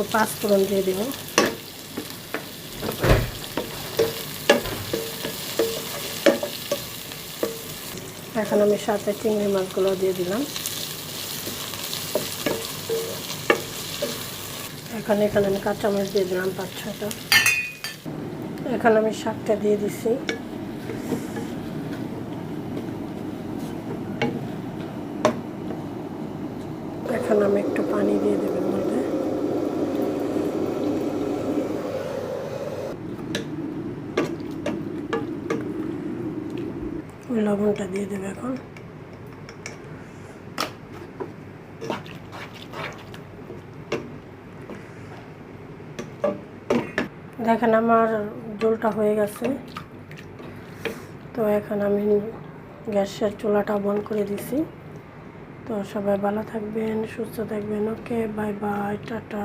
একটু পাঁচ ফোড়ন দিয়ে দিব। এখন আমি সাথে চিংড়ি মাছগুলো দিয়ে দিলাম। এখন এখানে আমি কাঁচামরিচ দিয়ে দিলাম পাঁচ ছটা এখন আমি শাকটা দিয়ে দিছি। এখন আমি একটু পানি দিয়ে দেবেন লবণটা দিয়ে দেবে এখন। দেখেন আমার জলটা হয়ে গেছে। তো এখন আমি গ্যাসের চুলাটা বন্ধ করে দিছি। তো সবাই ভালো থাকবেন, সুস্থ থাকবেন। Okay, bye bye, tata.